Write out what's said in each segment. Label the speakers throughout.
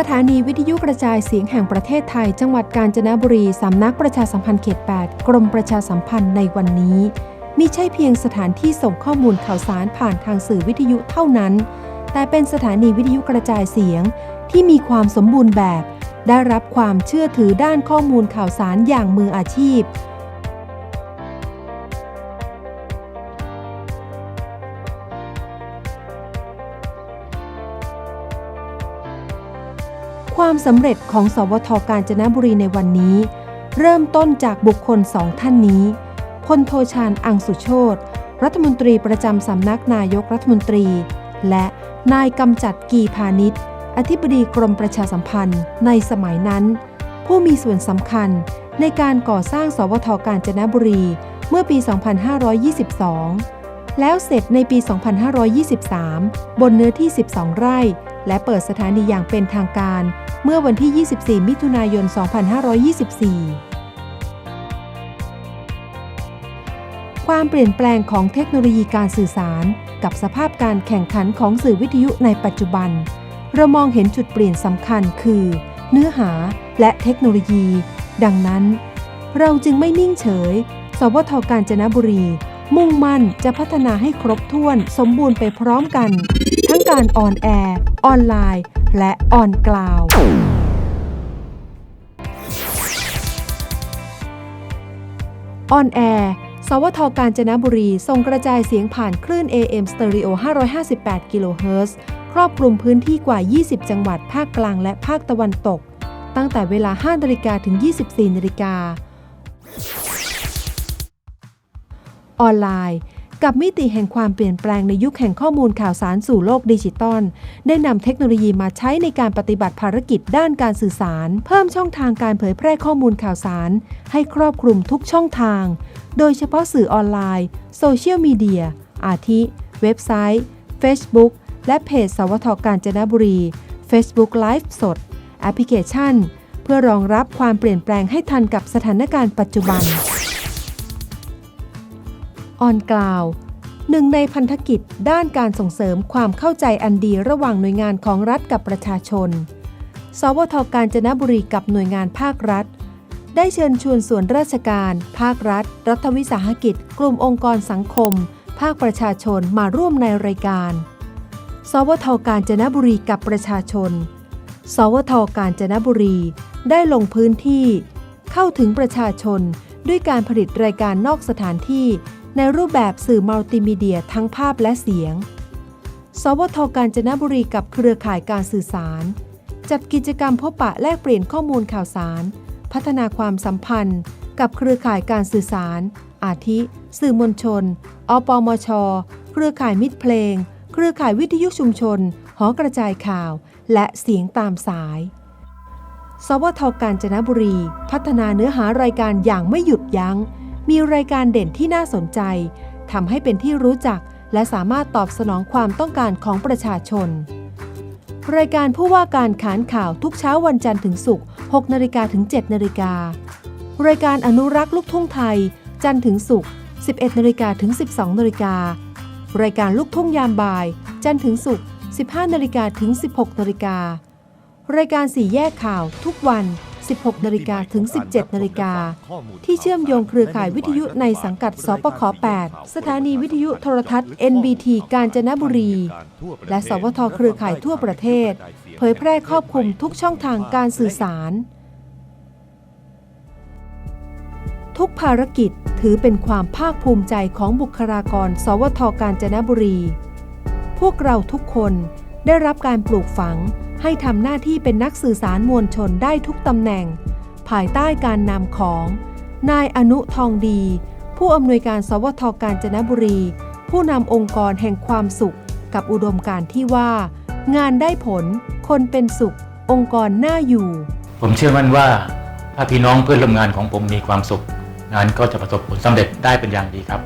Speaker 1: สถานีวิทยุกระจายเสียงแห่งประเทศไทย จังหวัดกาญจนบุรี สำนักประชาสัมพันธ์เขต 8 กรมประชาสัมพันธ์ในวันนี้มิใช่เพียงสถานที่ส่งข้อมูลข่าวสารผ่านทางสื่อวิทยุเท่านั้น แต่เป็นสถานีวิทยุกระจายเสียงที่มีความสมบูรณ์แบบ ได้รับความเชื่อถือด้านข้อมูลข่าวสารอย่างมืออาชีพ ความสำเร็จของสวทกาญจนบุรีในวันนี้ เริ่มต้นจากบุคคลสองท่านนี้พลโทชาญอังสุโชตรัฐมนตรีประจำสำนักนายกรัฐมนตรี และนายกำจัดกีพาณิชย์ อธิบดีกรมประชาสัมพันธ์ในสมัยนั้น ผู้มีส่วนสำคัญในการก่อสร้างสวทกาญจนบุรีเมื่อปี 2522 แล้วเสร็จในปี 2523 บนเนื้อที่ 12 ไร่ และเปิดสถานีอย่างเป็นทางการเมื่อวันที่ 24 มิถุนายน 2524 ความเปลี่ยนแปลงของเทคโนโลยีการสื่อสาร กับสภาพการแข่งขันของสื่อวิทยุในปัจจุบัน เรามองเห็นจุดเปลี่ยนสำคัญคือ เนื้อหาและเทคโนโลยี ดังนั้น เราจึงไม่นิ่งเฉย สวทกาญจนบุรี มุ่งมั่นจะพัฒนาให้ครบถ้วนสมบูรณ์ไปพร้อมกัน ทั้งการออนแอร์ ออนไลน์ และออนกลาวออนแอร์สวทกาญจนบุรีส่งกระจายเสียงผ่านคลื่น AM Stereo 558 กิโลเฮิรตซ์ครอบคลุมพื้นที่กว่า 20 จังหวัดภาคกลางและภาคตะวันตก ตั้งแต่เวลา 5นาฬิกาถึง 24นาฬิกา ออนไลน์ กับมิติแห่งความเปลี่ยนแปลงในยุคแห่งข้อมูลข่าวสารสู่โลกดิจิตอลได้นำเทคโนโลยีมาใช้ในการปฏิบัติภารกิจด้านการสื่อสาร เพิ่มช่องทางการเผยแพร่ข้อมูลข่าวสาร ให้ครอบคลุมทุกช่องทาง โดยเฉพาะสื่อออนไลน์โซเชียลมีเดียอาทิ เว็บไซต์ Facebook และเพจสวทกาญจนบุรี Facebook Live สด แอปพลิเคชัน เพื่อรองรับความเปลี่ยนแปลงให้ทันกับสถานการณ์ปัจจุบัน ออนกล่าวหนึ่งในพันธกิจด้านการส่งเสริมความเข้าใจอันดีระหว่างหน่วยงานของรัฐกับประชาชน สวทกาญจนบุรีกับหน่วยงานภาครัฐ ได้เชิญชวนส่วนราชการ ภาครัฐ รัฐวิสาหกิจ กลุ่มองค์กรสังคม ภาคประชาชนมาร่วมในรายการ สวทกาญจนบุรีกับประชาชน สวทกาญจนบุรีได้ลงพื้นที่ เข้าถึงประชาชนด้วยการผลิตรายการนอกสถานที่ ในรูปแบบสื่อมัลติมีเดียทั้งภาพและเสียง สวทกาญจนบุรีกับเครือข่ายการสื่อสาร จัดกิจกรรมพบปะแลกเปลี่ยนข้อมูลข่าวสาร พัฒนาความสัมพันธ์ กับเครือข่ายการสื่อสาร อาทิ สื่อมวลชน อปมช เครือข่ายมิตรเพลง เครือข่ายวิทยุชุมชน หอกระจายข่าว และเสียงตามสาย สวทกาญจนบุรี พัฒนาเนื้อหารายการอย่างไม่หยุดยัง้ง มีรายการเด่นที่น่าสนใจทำให้เป็นที่รู้จัก และสามารถตอบสนองความต้องการของประชาชน รายการผู้ว่าการขานข่าวทุกเช้าวันจันทร์ถึงศุกร์6นาฬิกาถึง7นาฬิการายการอนุรักษ์ลูกทุ่งไทย จันทร์ถึงศุกร์11นาฬิกาถึง 12นาฬิการายการลูกทุ่งยามบ่าย จันทร์ถึงศุกร์15นาฬิกาถึง 16นาฬิการายการสี่แยกข่าวทุกวัน 16นาฬิกาถึง 17นาฬิกาที่เชื่อมโยงเครือข่ายวิทยุในสังกัด สปค8สถานีวิทยุโทรทัศน์ NBT กาญจนบุรี และสวทเครือข่ายทั่วประเทศ เผยแพร่ครอบคลุมทุกช่องทางการสื่อสาร ทุกภารกิจถือเป็นความภาคภูมิใจของบุคลากร สวทกาญจนบุรี พวกเราทุกคนได้รับการปลูกฝัง ให้ทำหน้าที่เป็นนักสื่อสารมวลชนได้ทุกตำแหน่ง ภายใต้การนำของ นายอนุทองดี ผู้อำนวยการสวทกาญจนบุรี ผู้นำองค์กรแห่งความสุข กับอุดมการที่ว่า งานได้ผล คนเป็นสุข องค์กรน่าอยู่
Speaker 2: ผมเชื่อมั่นว่า ถ้าพี่น้องเพื่อนร่วมงานของผมมีความสุข งานก็จะประสบผลสำเร็จได้เป็นอย่างดีครับ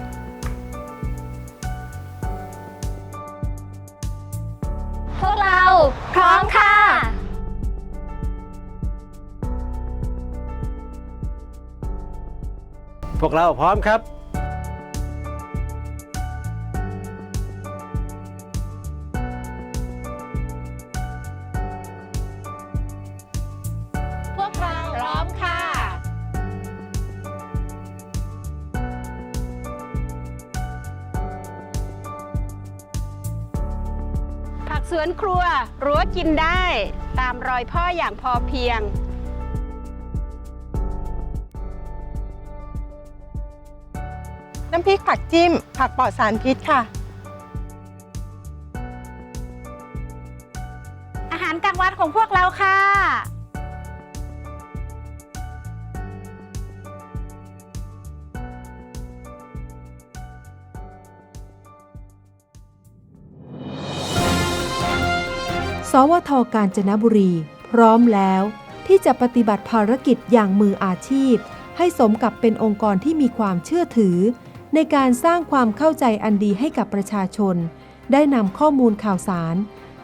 Speaker 3: พวกเราพร้อมครับ
Speaker 4: พวกเราพร้อมค่ะ ผักสวนครัวรั้วกินได้ ตามรอยพ่ออย่างพอเพียงำ
Speaker 5: พริกผักจิ้ม ผักปลอดสารพิษค่ะ
Speaker 3: อาหารกลางวันของพวกเราค่ะ
Speaker 1: สวทกาญจนบุรี พร้อมแล้วที่จะปฏิบัติภารกิจอย่างมืออาชีพ ให้สมกับเป็นองค์กรที่มีความเชื่อถือ ในการสร้างความเข้าใจอันดีให้กับประชาชน ได้นำข้อมูลข่าวสาร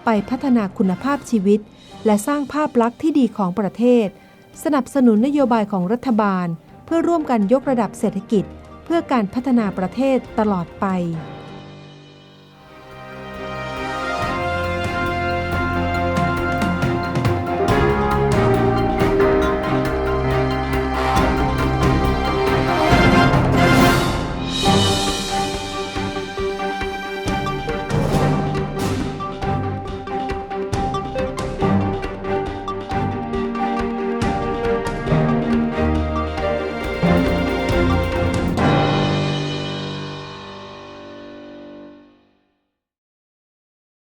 Speaker 1: ไปพัฒนาคุณภาพชีวิต และสร้างภาพลักษณ์ที่ดีของประเทศ สนับสนุนนโยบายของรัฐบาล เพื่อร่วมกันยกระดับเศรษฐกิจ เพื่อการพัฒนาประเทศตลอดไป